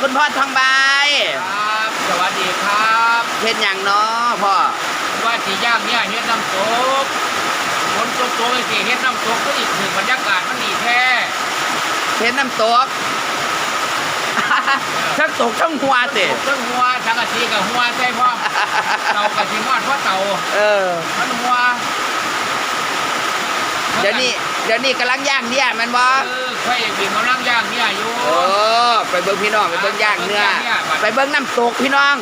คุณพ่อทองใบครับ สวัสดีครับเฮ็ดหยังเนาะพ่อว่าสีย่างเนี่ยเฮ็ดน้ำตกฝนตกตัวสิเฮ็ดน้ำตกก็อีกหนึ่งบรรยากาศมันดีแท้เฮ็ดน้ำตก ทั้งตกทั้งหัวสิตกเครื่องหัวสังกะสีกับหัวใช่พ่อมเต่ากะสีมอดเพราะเต่าเออ มันหัวเดี๋ยวนี้เดี๋ยวนี้กำลังย่างเนี่ยแมันบ่ เออ ไฟบีบกำลังย่างเนี่ยอยู่ โอ้ไปเบิ่งพี่น้องไปเบิ่งย่างเนื้อ ไปเบิ่งน้ำตกพี่น้อง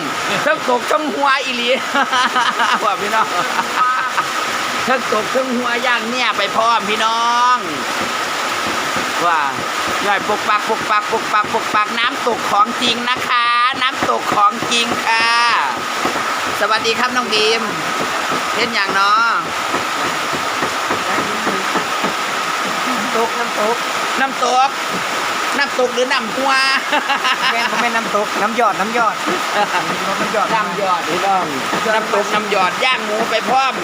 ทั้งตกทั้งหัวอีหลีว่าพี่น้องทั้งตกทั้งหัวย่างเนี่ยไปพร้อมพี่น้อง ว่าย่อยปกปักปกปักปกปักปกปักน้ำตกของจริงนะคะ น้ำตกของจริงค่ะ สวัสดีครับน้องบีมเล่นอย่างเนาะตกน้ำตก น้ำตก น้ำตกหรือน้ำหัวแม่นก็เป็นน้ำตก น้ำหยอด น้ำหยอดน้ำหยอดน้ำยอดพี่น้องน้ำตกน้ำยอดย่างหมูไปพร้อม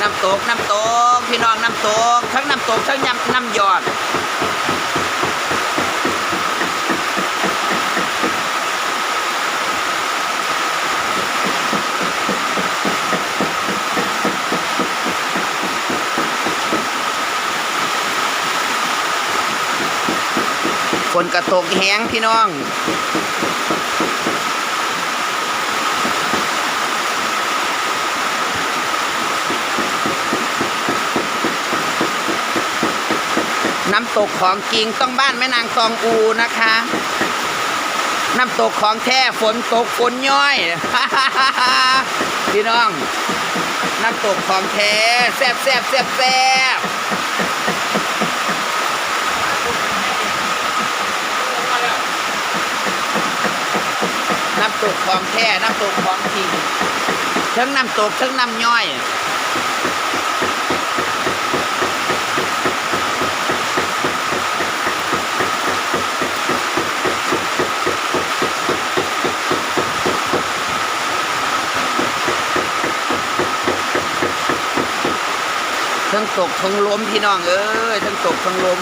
น้ำตกน้ำตกพี่น้องน้ำตกทั้งน้ำตกทั้งยำน้ำยอด นกระตกแห้งพี่น้องน้ำตกของจริงต้องบ้านแม่นางตองอูนะคะ น้ำตกของแท้ฝนตกฝนย้อย พี่น้อง น้ำตกของแท้แซ่บแซ่บแซ่บแซ่บ น้ำ ตกของแท้น้ำตกของจริงทั้งน้ำตกทั้งน้ำย่อยทั้งตกทั้งล้มพี่น้องเอ้ยทั้งตกทั้งล้ม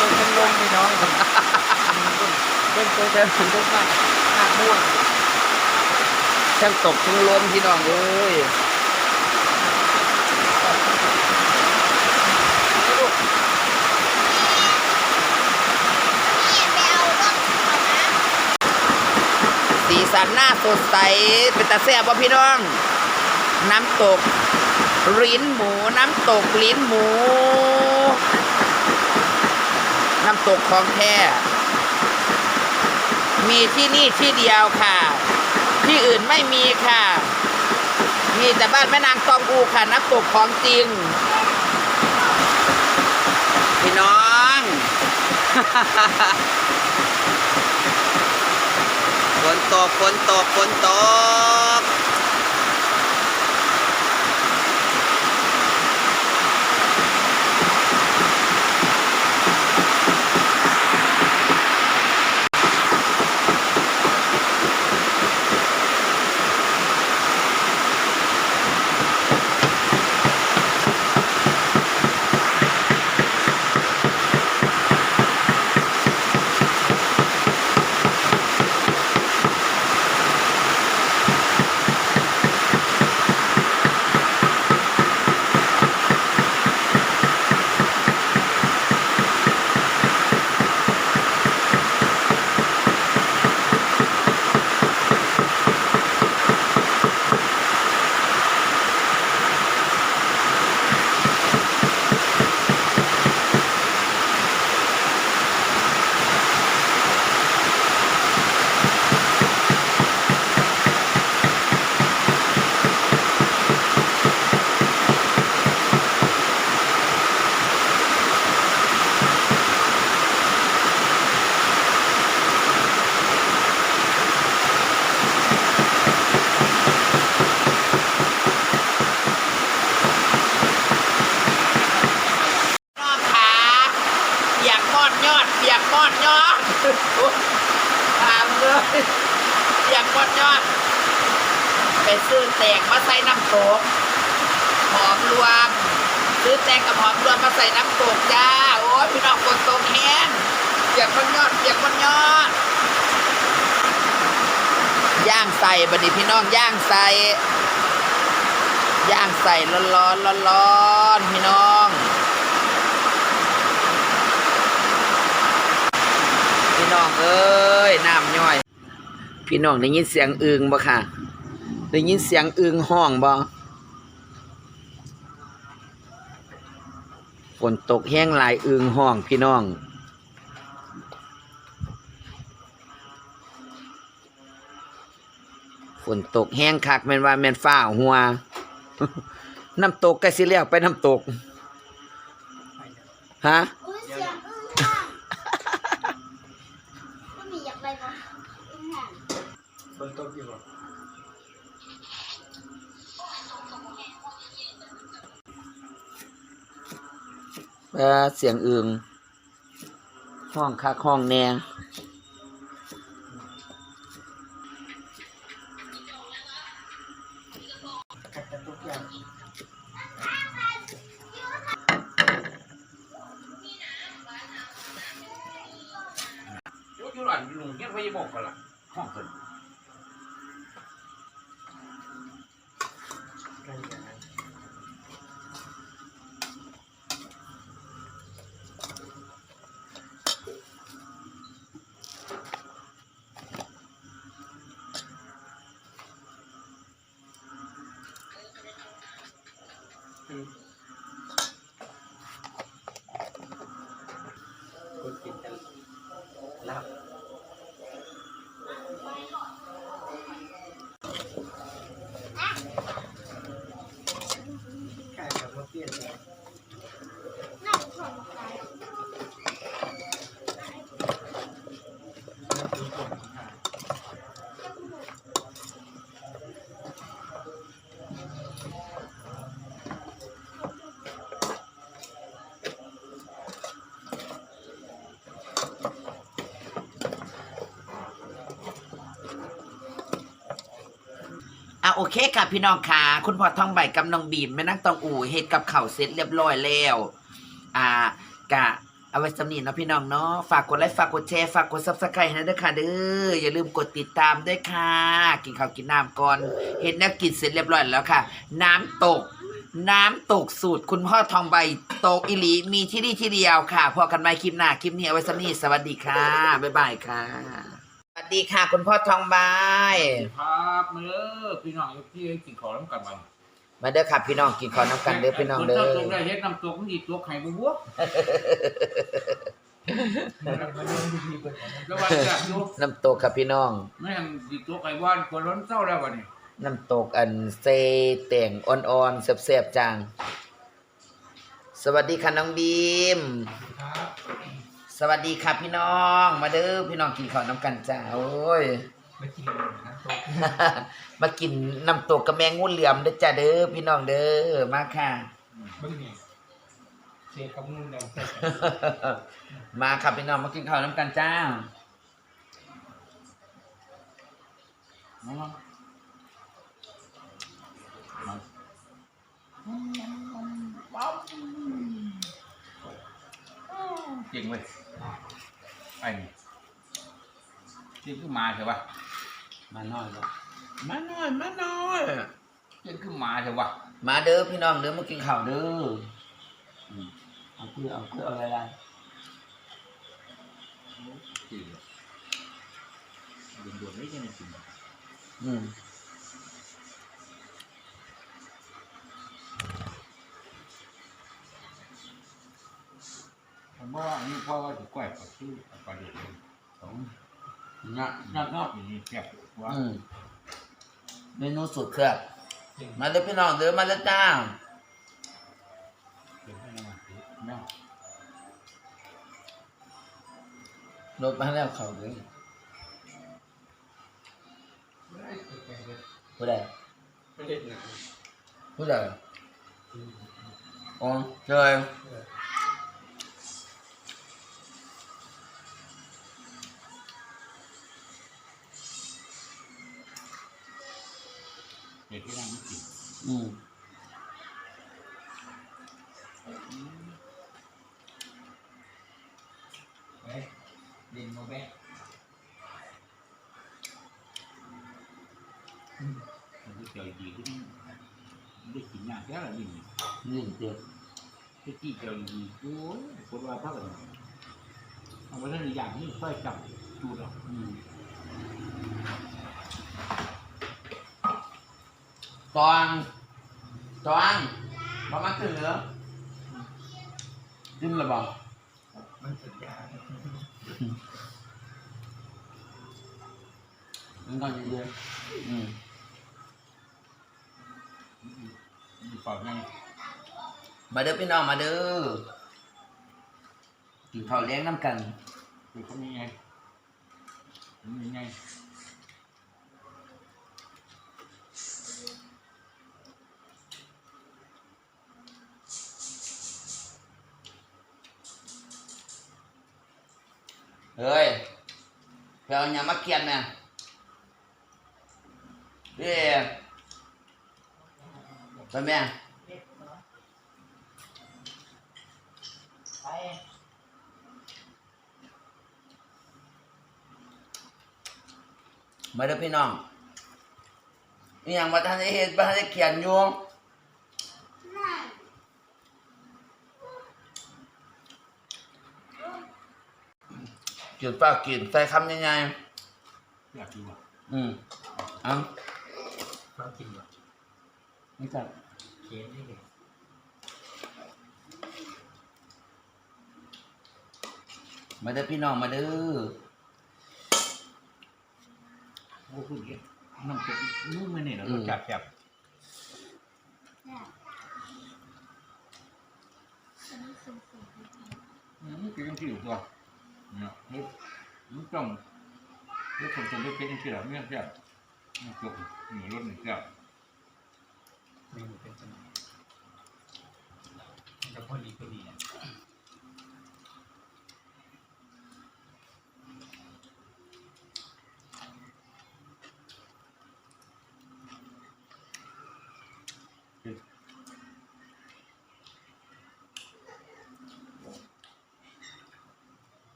ตกเป็นลมพี่น้องเป็น ตัวเดิมถึงตกมากหนักม่วงทั้งตกทั้งล้มพี่น้องเอ้ยสีสันหน้าสดใส เป็นตาแซ่บว่พี่น้อง น้ำตก ลิ้นหมู น้ำตกลิ้นหมู น้ำตกของแท้ มีที่นี่ที่เดียวค่ะ ที่อื่นไม่มีค่ะ มีแต่บ้านแม่นางตองอูค่ะนักตกของจริง พี่น้อง ฝนตกฝนตกฝนตก บัดนี้พี่น้องย่างใส่ย่างใส่ร้อนร้อนร้อนร้อนๆพี่น้องพี่น้องเอ้ยน้ำย่อย พี่น้องได้ยินเสียงอึงบ่ค่ะได้ยินเสียงอึงห้องบ่ฝนตกแห้งหลายอึงห้องพี่น้อง ฝนตกแห้งคักแม่นว่าแม่นฟ้าหัว น้ำตกก็สิแล้วไปน้ำตก ฮะอุ้ยเสียงอึ้งค่ะก็มีอยากไปปะอึ้งห่างบนต๊ะอยู่บ่เสียงอึงห้องคักห้องแนง โอเคค่ะพี่น้องค่ะ คุณพ่อทองใบกับน้องบีมแม่นักตองอู่เฮ็ดกับเข้าเสร็จเรียบร้อยแล้ว อ่ากะเอาไว้สำนีเนาะพี่น้องเนาะฝากกดไลค์ฝากกดแชร์ฝากกดซับสไครต์ให้ด้วยค่ะเด้ออย่าลืมกดติดตามด้วยค่ะ กินข้าวกินน้ำก่อนเห็นแนวกินเสร็จเรียบร้อยแล้วค่ะ น้ำตก น้ำตกสูตร คุณพ่อทองใบตกอิหลีมีที่นี่ที่เดียวค่ะพอกันใหมคลิปหน้าคลิปนี้เอาไว้สำนีสวัสดีค่ะบ๊ายบายค่ะสวัสดีค่ะ คุณพ่อทองใบ ครับมือพี่น้องที่กินของน้ำกันมันมาเด้อค่ะพี่น้องกินข้าวน้ำกันเด้อพี่น้องเด้อน้ำตกได้เฮ็ดน้ำตกมันดีตัวไข่บัวมันยังดีๆกว่านั้นแล้ววันจะดูน้ำตกครับพี่น้องไม่ทำดีตัวไข่บ้านคนร้อนเศร้าแล้ววันนี้น้ำตกอันเซแต่งอ่อนๆแซ่บๆจัง สวัสดีค่ะน้องบีมครับสวัสดีค่ะพี่น้อง มาเด้อพี่น้องกินข้าวน้ำกันจ้าโอ้ย ไม่กินเลยนะโต๊ะ มากินน้ำตกกระแมงงูเหลือมเด้อจ้าเด้อพี่น้องเด้อมาค่ะเบิ่งนี่เสียกับงูแดงมาครับพี่น้องมากินข้าวน้ำกันจ้ามามาเก่งเว้ยไอ้นี่เก่งขึ้นมาใช่ปะ มาหน่อยบ่มาหน่อย มาหน่อยเก่งขึ้นมาใช่ปะมาเด้อพี่น้องเด้อมากินข้าวเด้ออืมเอาเพื่อเอาเพื่อเอาอะไรเก่งด่วนๆไม่ใช่จริงอืมผมว่าอันนี้พ่อว่าจะกล้วยกับชื่อปลาเด็กสอง งักงักงักนี่แซ่บว่าอืมเมนูสุดครับมาเด้อพี่น้องเด้อมาแล้วจ้าเดี๋ยวให้น้ำมันสิแม่รถมาแล้วเขาเด้อผู้ใดไม่ได้หนาผู้ใดอ๋อเจอด็ก อืมเฮ้ยดินโมเบะมันก็เจอดีขึ้นได้กินยากแค่ละนี่นี่เดียวที่ที่เจอดีโอ้ยคนว่าเท่ากันเอาไว้เรื่องอย่างนี้ค่อยจับจูดหรอกอืม ตองตองมามาถึงเหรอจิ้มระบองมันสุดยอดมันก็เยอะๆอืมมีเปล่าไงมาเด้อพี่น้องมาเด้อกินข้าวเลี้ยงน้ำกันคือเขามีไงมีไง ไปเอาหยังมาเกียนน่ะเด้ไปแม่ไปมาเด้อพี่น้องนี่ยังมาทันได้เห็นมาทันได้เขียนอยู่ กินเปล่ากินใส่คำยังไงอยากกินว่ะอืมเอ้าต้องกินแบบนี่กันเค้กนี่เลยมาเด้อพี่น้องมาเด้อโอ้คุณเอ๋น้ำเจ็บนุ่มเลยเนี่ยเราจับจับนั่นฉันสงสัยอืมกินยังที่อยู่ตัวเนี่มันต้องนี่คนจนได้เป็นยังที่หรอเนี่ยแซ่บนี่จบหนึ่งรถหนึ่งแซ่บเมนูเป็นจังไงมันจะพอดีพอดีอะ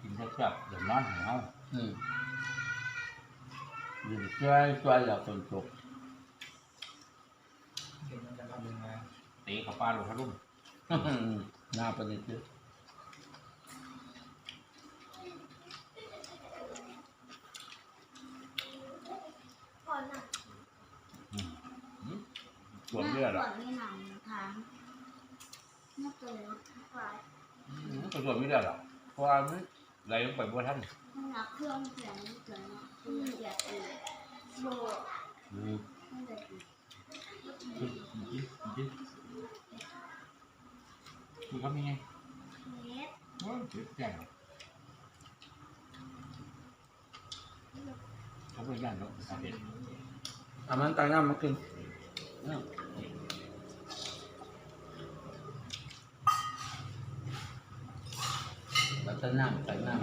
กินแซ่ บๆเดี๋ยวร้อนของเราอืมอยู่ช่วยช่วยเราคนตกเดี๋ยวมันจะทำยังไงตีกับปลาลูกทะลุหน้าปนิดเดียวก่อนน่ะส่วนเลือดก่อะอนไม่นานทางน่าเกิดไปก็ส่วนไม่เลือดอะเพราะว่ามัน ไหลลงไปบนท่านมันหนักเครื่องเสียงเกินเนาะคือเสียเองโบอืมนั่นเลยคือเขามีไงเน็ตโอ้ยเจ็บแก่เขาไม่ย่านหรอกสาเหตุอามันตังน้ำมากิน เราจะน้ำใส่น้ำ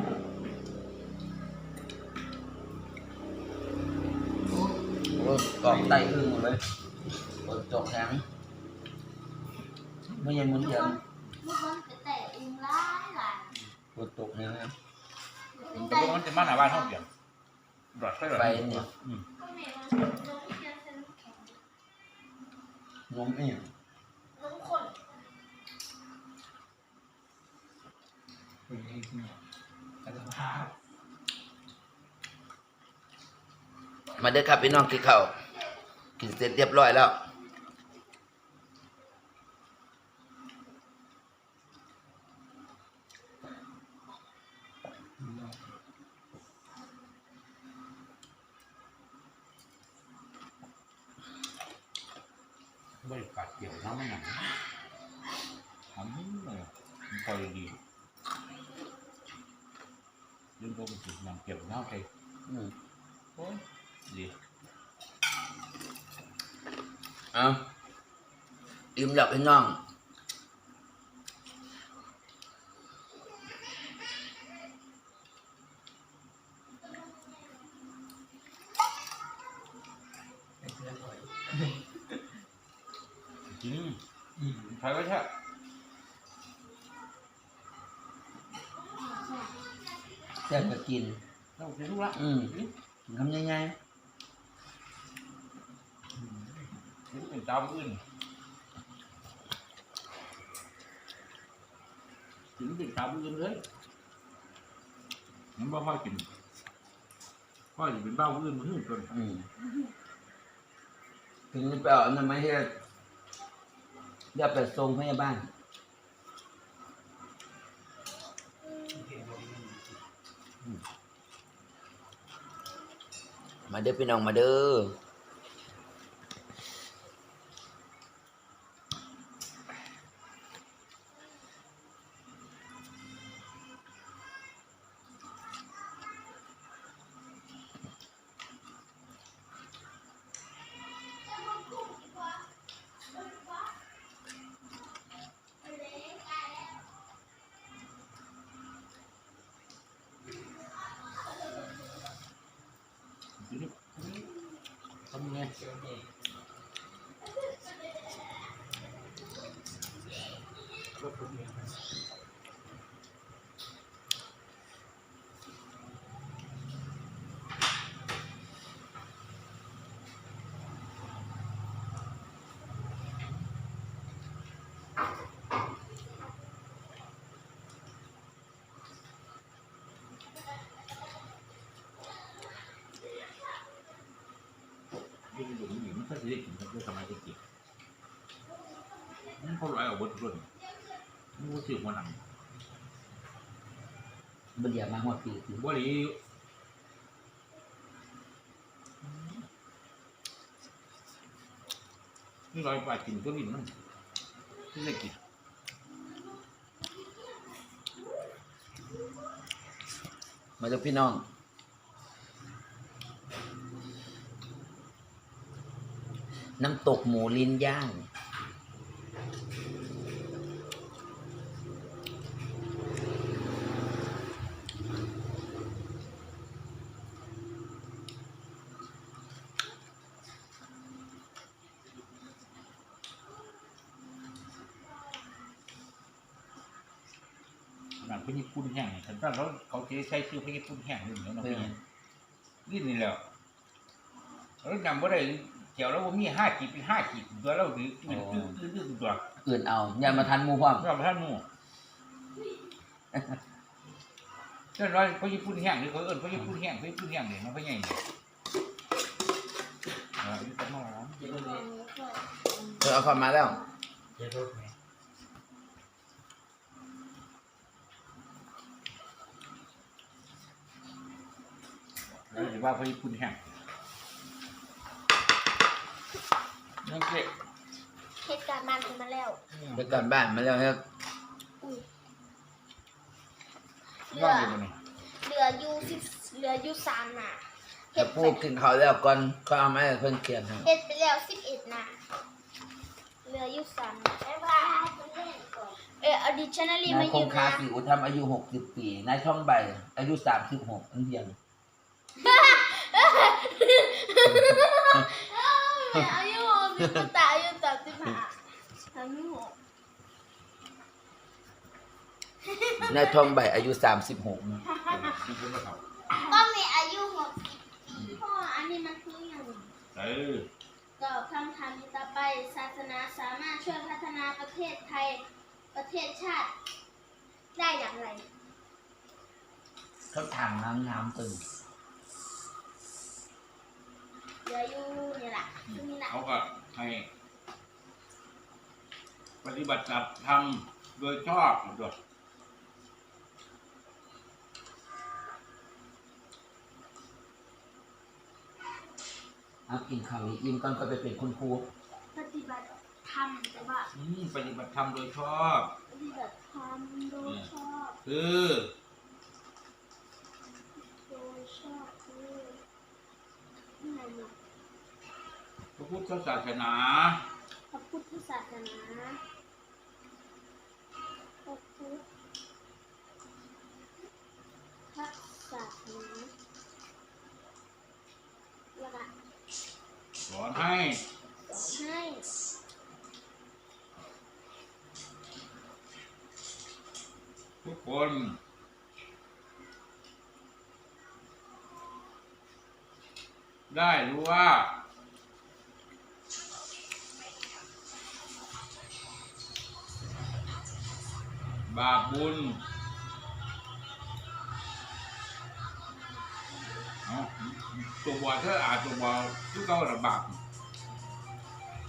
โอ้ยกรอบไตอึ้งหมดเลยบนจกแข็งไม่ยังมุนยันเมื่อวันไปแต่เองร้ายหลายบนจกแข็งนะมันก็มันจะมาหน้าบ้านห้องเดียวดอดใช่หรอไปเนี่ยก็ไม่ว่าน้องเชียร์เซนแข็ง คุยให้เนี่แต่สภามาเด้อครับพี่น้องกินข้าวกินเสร็จเรียบร้อยแล้วไม่กัดเกี่ยวน้ำไม่หนักทำให้เลยมันคอยดี พวกมันติดน้ำเกี่ยวน้ำไปอืมโอ้ยดีเอาอิ่มแล้วพี่น้อง แซ่บก็กิน เราจะรู้ละอืม กินคำใหญ่นี่เป็นเจ้าอื่นถึงเป็นเจ้าอื่นเลยมันบ่ค่อยกินค่อยเป็นเบ้าอื่นมันหื้อจนๆอืมถึงจะไปเอาอันนั้นมาให้เดี๋ยวไปส่งพยาบาล มาเด้อพี่น้องมาเด้อ ทำไง ยิ่งหลุ มหญิงมันก็จะได้กินกันด้วยสมัยเด็กๆมันเขาลอยเอาบทรุ่นมันก็สื่อหัวหนังบ่เดียวมาหัวปีคือบ่หลีนี่ลอยไปกินตัวลิ้นมันที่ได้กินมาเด้อพี่น้อง น้ำตกหมูลิ้นย่าง หนังพญี่ปุ่นแห้งฉันว่าเขาเขาจะใช้ชื่อพญี่ปุ่นแห้งหนึ่งแล้วเนาะเอพี่อนี่นี่แหละแล้วนำบ่ได้ เกี่ยวแล้วว่ามีห้าขีดเป็นห้าขีดตัวเราหรือตื้อตื้อตื้อตื้อตัวอื่นเอาอย่ามาทันหมูพร้อมเราท่านหมู่เจ้าน้อยเขาญี่ปุ่นแห้งหรือเขาเอิ้นเขาญี่ปุ่นแห้งเขาญี่ปุ่นแห้งเนี่ยมันก็ใหญ่เนี่ยเออนี่ก็มาแล้วเจ็ดรถไหมเธอเอาเข้ามาแล้ว เจ็ดรถไหมแล้วถือว่าเขาญี่ปุ่นแห้ง นั่นเกะเหตุการณ์มันกันมาแล้วไปก่อนบ้านมาแล้วครับอุ้ยเหลืนออนอยู่บนนี้เหลืออยู่สิบเหลืออยู่สามน่ะเฮ็ถ้าดพูดกินเขาวแล้วก่อนก็เอามาให้เพิ่นเขียนให้เฮ็ดไปแล้วสิบเอ็ดน่ะเหลืออยู่สามน่ะบ๊ายบายเล่นก่อนเอออดิชันนารีนามายคยืงมคานะสิวทำอายุหกสิบปีนายท่องใบ อายุสามสิบหกอันเดียวอายุ มีคนตายอายุสามสิบห้าสามสิบหกนายท่องใบอายุสามสิบหกญี่ปุ่นมาเขาต้องมีอายุหกสิบปีเพราะว่าอันนี้มันคืออย่างเออตอบคำถามต่อไปศาสนาสามารถช่วยพัฒนาประเทศไทยประเทศชาติ ได้อย่างไรเขาถางน้ำน้ำตึงเหลืออยู่นี่แหละคือนี่แหละ เขาก็ ให้ปฏิบัติกับทำโดยชอบด้วยเอากินข้าวให้อิ่มก่อนก็ไปเป็นคุณครูปฏิบัติธรรมแต่ว่าอืมปฏิบัติธรรมโดยชอบ ปฏิบัติธรรมโดยชอบ คือ พุทธศาสนาพระพุทธศาสนาพระพุทธศาสนาสอนให้สอนให้ทุกคนได้รู้ว่า บาปบุญเอาตัวบอเธออาจตัวบอทุกเก้าระบาป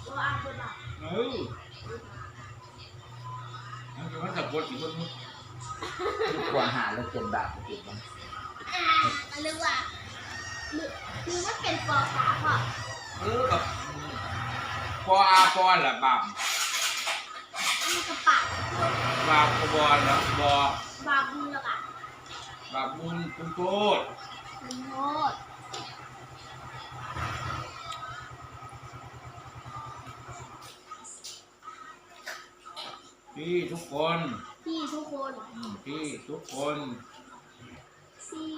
ตัวอาบุญอะเออนั่นคือมันสะกดอยู่บนนู้นกว่าหาแล้วเจ็ดบาทติดมันอ่าหรือว่าหรือหรือว่าเป็นปอขาพ่อเออกับปออาปอนละบาปมันกระปาก บาปกบอลละบอบาบุญแล้วอะบาปบุญคุณโทษคุณโทษที่ทุกคนที่ทุกคนอืมที่ทุกคนที่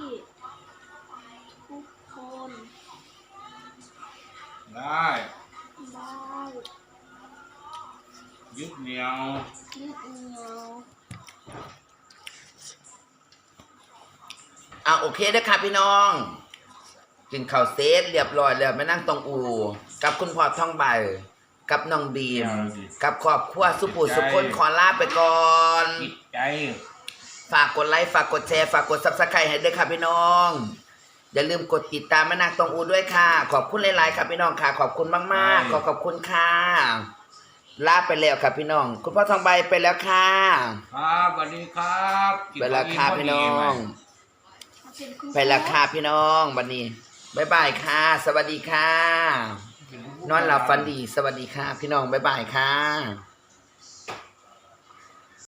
ทุกคน ได้ ได้ ยึดเหนี่ยวยึดเหนี่ยวอะโอเคนะคะพี่น้อง กินข้าวเซตเรียบร้อยแล้วมานั่งตรงอู กับคุณพ่อท่องใบ กับน้องดีม กับครอบครัวสุปุสุคนขอลาไปก่อนจิตใจฝากกดไลค์ฝากกดแชร์ฝากกดซับสไครต์ให้ด้วยค่ะพี่น้อง อย่าลืมกดติดตามแม่นางตองอูด้วยค่ะ ขอบคุณหลายๆครับพี่น้องค่ะ ขอบคุณมากๆ ขอขอบคุณค่ะ ลาไปแล้วครับพี่น้อง คุณพ่อทองใบไปแล้วค่ะครับสวัสดีครับกินไปแล้วค่ะข้าวพี่ดีน้อไหมงเป็นคุณไปแล้วค่ะพี่น้องวันนี้บ๊ายบายค่ะ สวัสดีค่ะ นอนหลับฝันดี สวัสดีค่ะ พี่น้องบ๊ายบายค่ะ